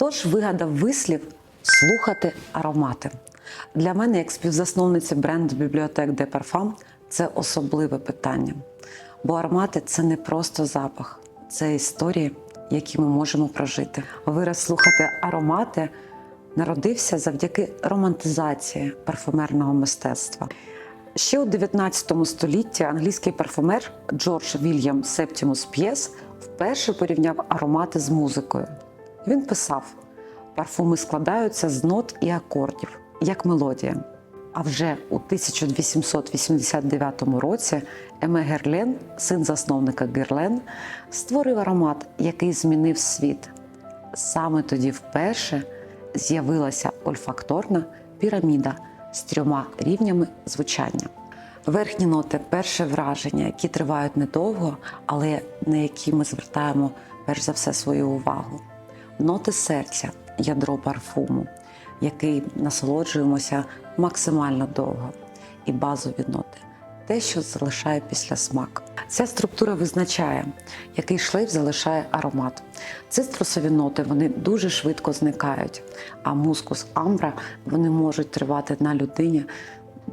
Хто ж вигадав вислів слухати аромати? Для мене, як співзасновниці бренду бібліотек Де Парфам, це особливе питання. Бо аромати це не просто запах, це історії, які ми можемо прожити. Вираз слухати аромати народився завдяки романтизації парфумерного мистецтва. Ще у 19 столітті англійський парфумер Джордж Вільям Септімус П'єс вперше порівняв аромати з музикою. Він писав: парфуми складаються з нот і акордів, як мелодія. А вже у 1889 році Еме Герлен, син засновника Герлен, створив аромат, який змінив світ. Саме тоді вперше з'явилася ольфакторна піраміда з трьома рівнями звучання. Верхні ноти перше враження, які тривають недовго, але на які ми звертаємо перш за все свою увагу. Ноти серця, ядро парфуму, який насолоджуємося максимально довго, і базові ноти те, що залишає після смак. Ця структура визначає, який шлейф залишає аромат. Цитрусові ноти вони дуже швидко зникають, а мускус амбра вони можуть тривати на людині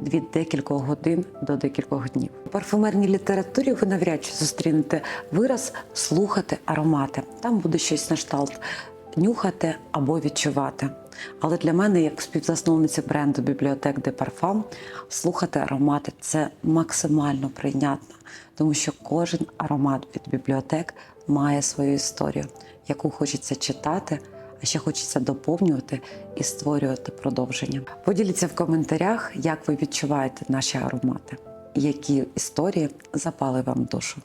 від декількох годин до декількох днів. У парфумерній літературі ви навряд чи зустрінете вираз слухати аромати. Там буде щось на кшталт нюхати або відчувати. Але для мене, як співзасновниці бренду бібліотек Де Парфам, слухати аромати це максимально прийнятно, тому що кожен аромат від бібліотек має свою історію, яку хочеться читати, а ще хочеться доповнювати і створювати продовження. Поділіться в коментарях, як ви відчуваєте наші аромати, які історії запали вам душу.